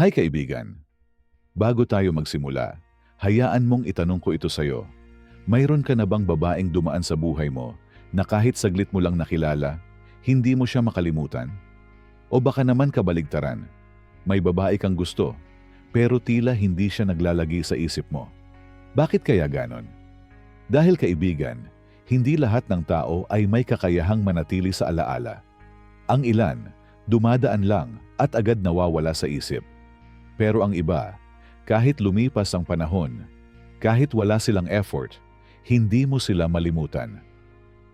Hi kaibigan! Bago tayo magsimula, hayaan mong itanong ko ito sa'yo. Mayroon ka na bang babaeng dumaan sa buhay mo na kahit saglit mo lang nakilala, hindi mo siya makalimutan? O baka naman kabaligtaran, may babae kang gusto, pero tila hindi siya naglalagi sa isip mo. Bakit kaya ganon? Dahil kaibigan, hindi lahat ng tao ay may kakayahang manatili sa alaala. Ang ilan, dumadaan lang at agad nawawala sa isip. Pero ang iba, kahit lumipas ang panahon, kahit wala silang effort, hindi mo sila malimutan.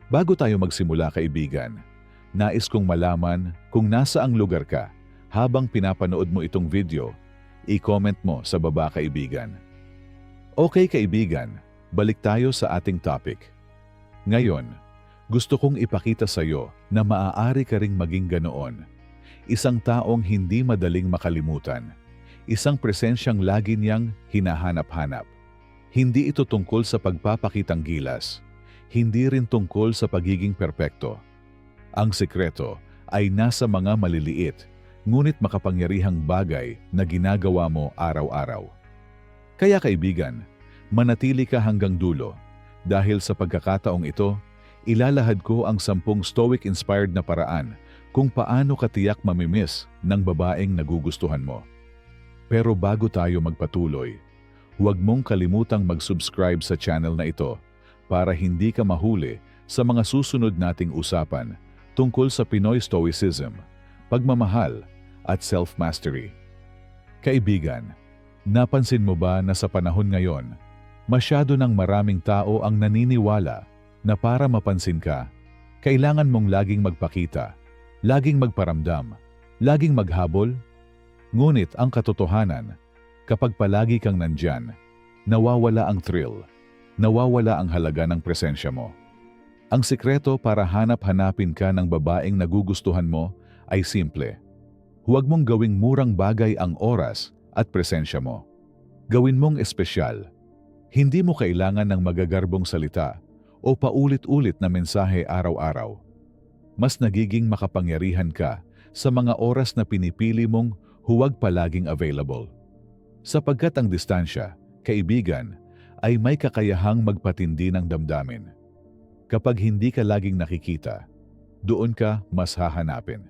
Bago tayo magsimula kaibigan, nais kong malaman kung nasa ang lugar ka habang pinapanood mo itong video, i-comment mo sa baba kaibigan. Okay kaibigan, balik tayo sa ating topic. Ngayon, gusto kong ipakita sa iyo na maaari ka ring maging ganoon. Isang taong hindi madaling makalimutan. Isang presensyang lagi niyang hinahanap-hanap. Hindi ito tungkol sa pagpapakitang gilas. Hindi rin tungkol sa pagiging perpekto. Ang sekreto ay nasa mga maliliit, ngunit makapangyarihang bagay na ginagawa mo araw-araw. Kaya kaibigan, manatili ka hanggang dulo dahil sa pagkakataong ito, ilalahad ko ang sampung Stoic-inspired na paraan kung paano ka tiyak mamimiss ng babaeng nagugustuhan mo. Pero bago tayo magpatuloy, huwag mong kalimutang mag-subscribe sa channel na ito para hindi ka mahuli sa mga susunod nating usapan tungkol sa Pinoy Stoicism, pagmamahal at self-mastery. Kaibigan, napansin mo ba na sa panahon ngayon, masyado ng maraming tao ang naniniwala na para mapansin ka, kailangan mong laging magpakita, laging magparamdam, laging maghabol? Ngunit ang katotohanan, kapag palagi kang nandyan, nawawala ang thrill, nawawala ang halaga ng presensya mo. Ang sikreto para hanap-hanapin ka ng babaeng nagugustuhan mo ay simple. Huwag mong gawing murang bagay ang oras at presensya mo. Gawin mong espesyal. Hindi mo kailangan ng magagarbong salita o paulit-ulit na mensahe araw-araw. Mas nagiging makapangyarihan ka sa mga oras na pinipili mong huwag palaging available. Sapagkat ang distansya, kaibigan, ay may kakayahang magpatindi ng damdamin. Kapag hindi ka laging nakikita, doon ka mas hahanapin.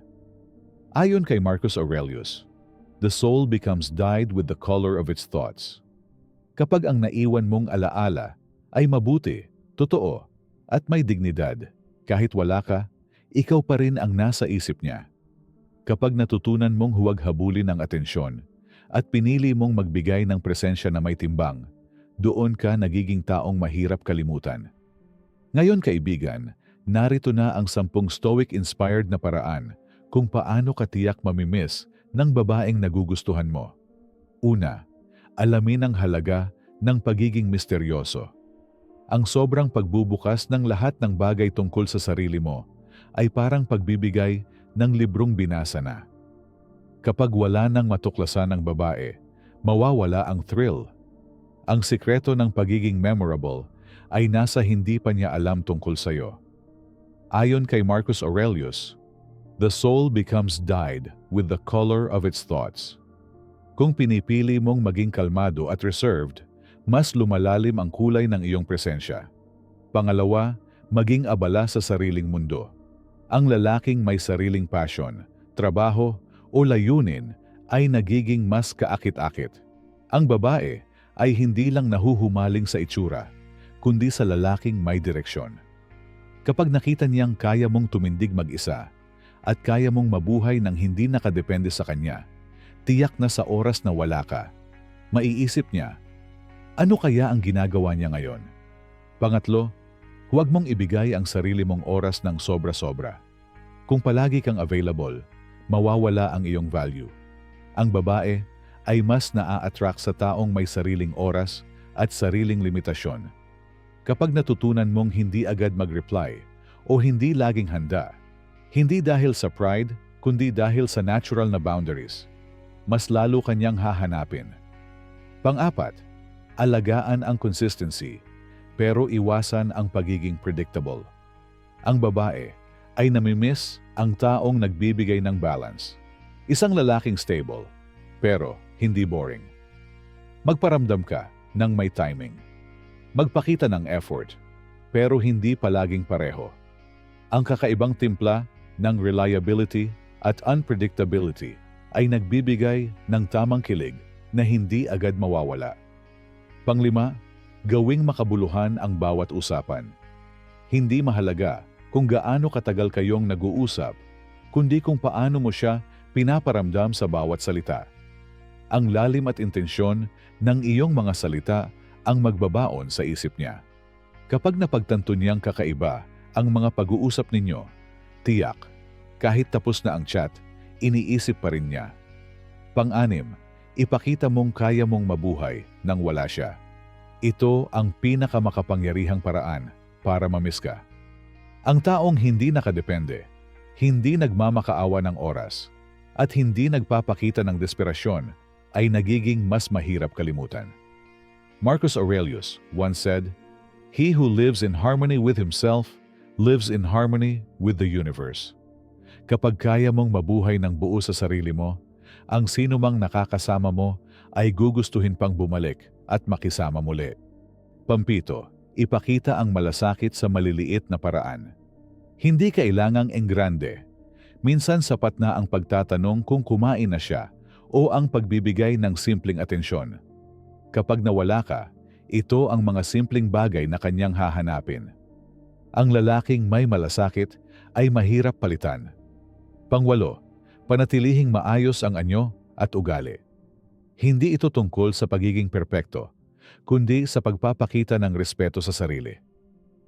Ayon kay Marcus Aurelius, the soul becomes dyed with the color of its thoughts. Kapag ang naiwan mong alaala ay mabuti, totoo, at may dignidad, kahit wala ka, ikaw pa rin ang nasa isip niya. Kapag natutunan mong huwag habulin ang atensyon at pinili mong magbigay ng presensya na may timbang, doon ka nagiging taong mahirap kalimutan. Ngayon kaibigan, narito na ang sampung stoic-inspired na paraan kung paano ka tiyak mamimiss ng babaeng nagugustuhan mo. Una, alamin ang halaga ng pagiging misteryoso. Ang sobrang pagbubukas ng lahat ng bagay tungkol sa sarili mo ay parang pagbibigay ng librong binasa na. Kapag wala nang matuklasan ng babae, mawawala ang thrill. Ang sikreto ng pagiging memorable ay nasa hindi pa niya alam tungkol sa iyo. Ayon kay Marcus Aurelius, the soul becomes dyed with the color of its thoughts. Kung pinipili mong maging kalmado at reserved, mas lumalalim ang kulay ng iyong presensya. Pangalawa, maging abala sa sariling mundo. Ang lalaking may sariling passion, trabaho o layunin ay nagiging mas kaakit-akit. Ang babae ay hindi lang nahuhumaling sa itsura, kundi sa lalaking may direksyon. Kapag nakita niyang kaya mong tumindig mag-isa at kaya mong mabuhay ng hindi nakadepende sa kanya, tiyak na sa oras na wala ka, maiisip niya, ano kaya ang ginagawa niya ngayon? Pangatlo, huwag mong ibigay ang sarili mong oras ng sobra-sobra. Kung palagi kang available, mawawala ang iyong value. Ang babae ay mas naa-attract sa taong may sariling oras at sariling limitasyon. Kapag natutunan mong hindi agad mag-reply o hindi laging handa, hindi dahil sa pride, kundi dahil sa natural na boundaries, mas lalo kanyang hahanapin. Pang-apat, alagaan ang consistency, pero iwasan ang pagiging predictable. Ang babae ay namimiss ang taong nagbibigay ng balance. Isang lalaking stable, pero hindi boring. Magparamdam ka ng may timing. Magpakita ng effort, pero hindi palaging pareho. Ang kakaibang timpla ng reliability at unpredictability ay nagbibigay ng tamang kilig na hindi agad mawawala. Panglima, gawing makabuluhan ang bawat usapan. Hindi mahalaga kung gaano katagal kayong nag-uusap, kundi kung paano mo siya pinaparamdam sa bawat salita. Ang lalim at intensyon ng iyong mga salita ang magbabaon sa isip niya. Kapag napagtanto niyang kakaiba ang mga pag-uusap ninyo, tiyak, kahit tapos na ang chat, iniisip pa rin niya. Pang-anim, ipakita mong kaya mong mabuhay nang wala siya. Ito ang pinakamakapangyarihang paraan para mamiss ka. Ang taong hindi nakadepende, hindi nagmamakaawa ng oras, at hindi nagpapakita ng desperasyon ay nagiging mas mahirap kalimutan. Marcus Aurelius once said, He who lives in harmony with himself lives in harmony with the universe. Kapag kaya mong mabuhay ng buo sa sarili mo, ang sino mang nakakasama mo ay gugustuhin pang bumalik at makisama muli. Pampito, ipakita ang malasakit sa maliliit na paraan. Hindi kailangang enggrande. Minsan sapat na ang pagtatanong kung kumain na siya o ang pagbibigay ng simpleng atensyon. Kapag nawala ka, ito ang mga simpleng bagay na kanyang hahanapin. Ang lalaking may malasakit ay mahirap palitan. Pangwalo, panatilihing maayos ang anyo at ugali. Hindi ito tungkol sa pagiging perpekto, kundi sa pagpapakita ng respeto sa sarili.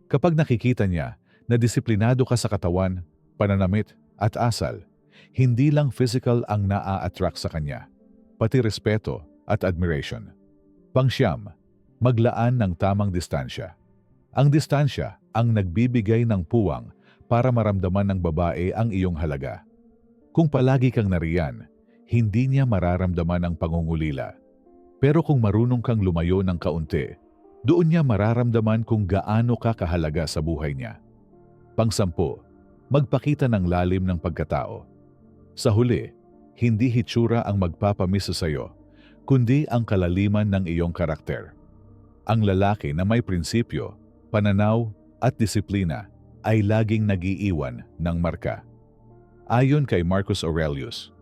Kapag nakikita niya na disiplinado ka sa katawan, pananamit at asal, hindi lang physical ang naa-attract sa kanya, pati respeto at admiration. Pangsyam, maglaan ng tamang distansya. Ang distansya ang nagbibigay ng puwang para maramdaman ng babae ang iyong halaga. Kung palagi kang nariyan, hindi niya mararamdaman ang pangungulila. Pero kung marunong kang lumayo ng kaunti, doon niya mararamdaman kung gaano ka kahalaga sa buhay niya. Pangsampu, magpakita ng lalim ng pagkatao. Sa huli, hindi hitsura ang magpapamisa sa iyo, kundi ang kalaliman ng iyong karakter. Ang lalaki na may prinsipyo, pananaw at disiplina ay laging nagiiwan ng marka. Ayon kay Marcus Aurelius,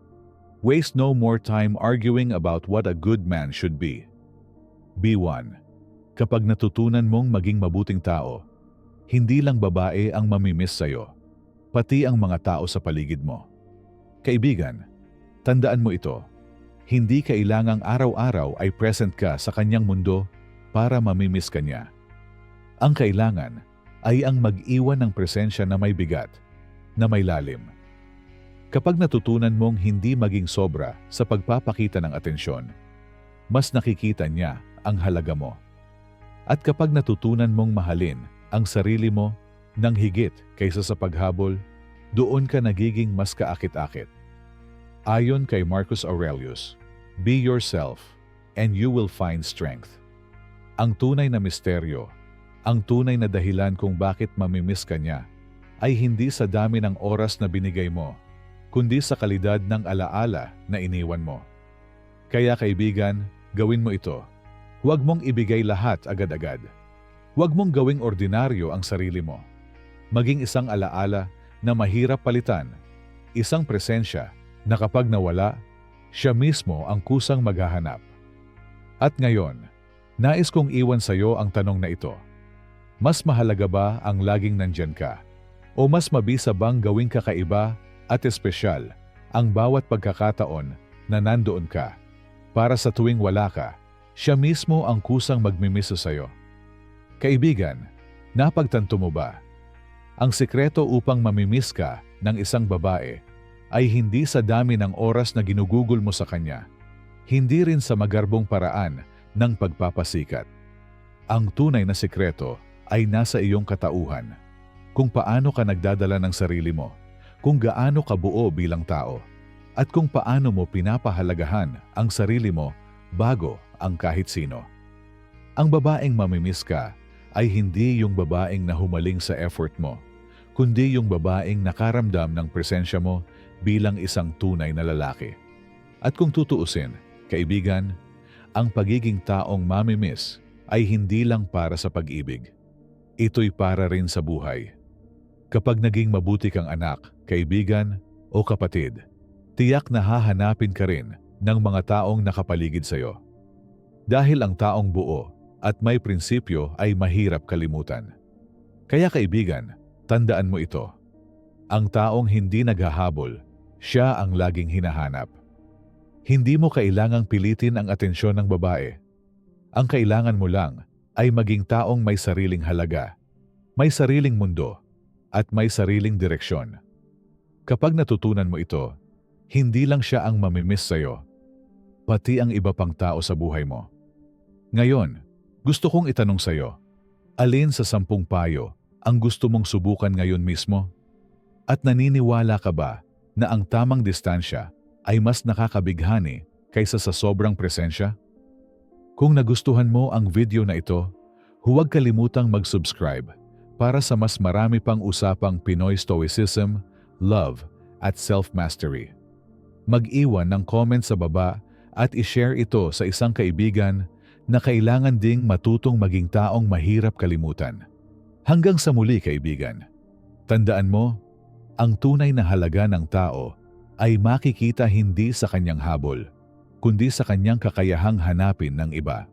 Waste no more time arguing about what a good man should be. B1. Kapag natutunan mong maging mabuting tao, hindi lang babae ang mamimiss sa'yo, pati ang mga tao sa paligid mo. Kaibigan, tandaan mo ito. Hindi kailangang araw-araw ay present ka sa kanyang mundo para mamimiss ka niya. Ang kailangan ay ang mag-iwan ng presensya na may bigat, na may lalim. Kapag natutunan mong hindi maging sobra sa pagpapakita ng atensyon, mas nakikita niya ang halaga mo. At kapag natutunan mong mahalin ang sarili mo ng higit kaysa sa paghabol, doon ka nagiging mas kaakit-akit. Ayon kay Marcus Aurelius, Be yourself and you will find strength. Ang tunay na misteryo, ang tunay na dahilan kung bakit mamimiss ka niya, ay hindi sa dami ng oras na binigay mo, kundi sa kalidad ng alaala na iniwan mo. Kaya kaibigan, gawin mo ito. Huwag mong ibigay lahat agad-agad. Huwag mong gawing ordinaryo ang sarili mo. Maging isang alaala na mahirap palitan, isang presensya na kapag nawala, siya mismo ang kusang maghahanap. At ngayon, nais kong iwan sa iyo ang tanong na ito. Mas mahalaga ba ang laging nandyan ka? O mas mabisa bang gawing kakaiba at espesyal ang bawat pagkakataon na nandoon ka. Para sa tuwing wala ka, siya mismo ang kusang magmimiso sa'yo. Kaibigan, napagtanto mo ba? Ang sikreto upang mamimiss ka ng isang babae ay hindi sa dami ng oras na ginugugol mo sa kanya, hindi rin sa magarbong paraan ng pagpapasikat. Ang tunay na sikreto ay nasa iyong katauhan, kung paano ka nagdadala ng sarili mo kung gaano ka buo bilang tao at kung paano mo pinapahalagahan ang sarili mo bago ang kahit sino. Ang babaeng mamimiss ka ay hindi yung babaeng na humaling sa effort mo, kundi yung babaeng nakaramdam ng presensya mo bilang isang tunay na lalaki. At kung tutuusin, Kaibigan, ang pagiging taong mamimiss ay hindi lang para sa pag-ibig. Ito'y para rin sa buhay. Kapag naging mabuti kang anak, kaibigan o kapatid, tiyak na hahanapin ka rin ng mga taong nakapaligid sa iyo. Dahil ang taong buo at may prinsipyo ay mahirap kalimutan. Kaya kaibigan, tandaan mo ito. Ang taong hindi naghahabol, siya ang laging hinahanap. Hindi mo kailangang pilitin ang atensyon ng babae. Ang kailangan mo lang ay maging taong may sariling halaga, may sariling mundo, at may sariling direksyon. Kapag natutunan mo ito, hindi lang siya ang mamimiss sa'yo, pati ang iba pang tao sa buhay mo. Ngayon, gusto kong itanong sa'yo, alin sa sampung payo ang gusto mong subukan ngayon mismo? At naniniwala ka ba na ang tamang distansya ay mas nakakabighani kaysa sa sobrang presensya? Kung nagustuhan mo ang video na ito, huwag kalimutang mag-subscribe para sa mas marami pang usapang Pinoy Stoicism, Love, at Self-Mastery. Mag-iwan ng comment sa baba at ishare ito sa isang kaibigan na kailangan ding matutong maging taong mahirap kalimutan. Hanggang sa muli kaibigan, tandaan mo, ang tunay na halaga ng tao ay makikita hindi sa kanyang habol, kundi sa kanyang kakayahang hanapin ng iba.